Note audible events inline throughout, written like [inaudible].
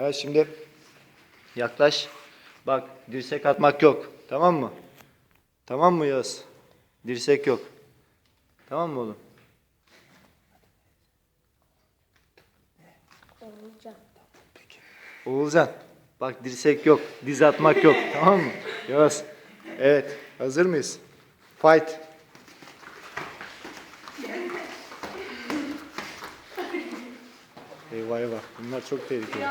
Evet şimdi yaklaş. Bak dirsek atmak yok. Tamam mı? Tamam mı Yağız? Dirsek yok. Tamam mı oğlum? Olacak. Oğulcan. Bak dirsek yok. Diz atmak yok. [laughs] Tamam mı? Yağız. Evet. Hazır mıyız? Fight. Eyvah eyvah. Bunlar çok tehlikeli.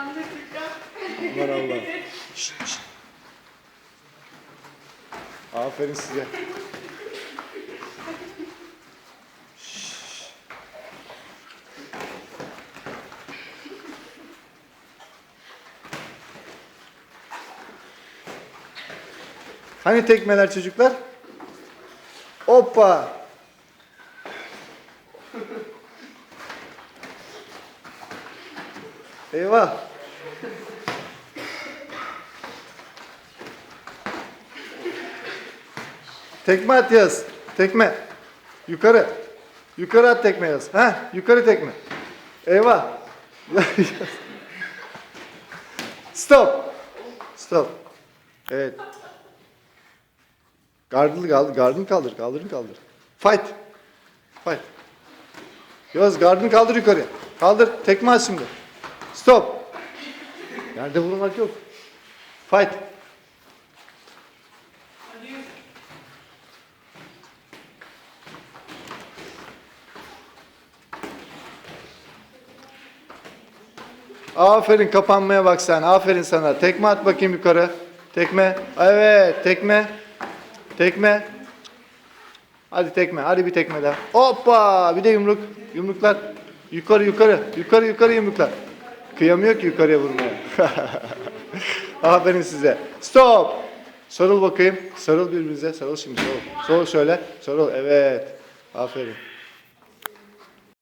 Bunlar Allah. Şşt, şşt. Aferin size. Şşt. Hani tekmeler çocuklar? Hoppa. Eyvah. Tekme at yaz. Tekme. Yukarı. Yukarı at tekme yaz. Ha, yukarı tekme. Eyvah. [laughs] Stop. Stop. Evet. Gardını kaldır, gardını kaldır, gardını kaldır. Fight. Fight. Yaz gardını kaldır yukarı. Kaldır, tekme at şimdi. Stop. Yerde vurmak yok. Fight. Aferin kapanmaya bak sen. Aferin sana. Tekme at bakayım yukarı. Tekme. Evet, tekme. Tekme. Hadi tekme. Hadi bir tekme daha. Hoppa! Bir de yumruk. Yumruklar. Yukarı yukarı. Yukarı yukarı yumruklar. Kıyamıyor ki yukarıya vurmaya. [laughs] Aferin size. Stop. Sarıl bakayım. Sarıl birbirinize. Sarıl şimdi. Sarıl. Sarıl şöyle. Sarıl. Evet. Aferin.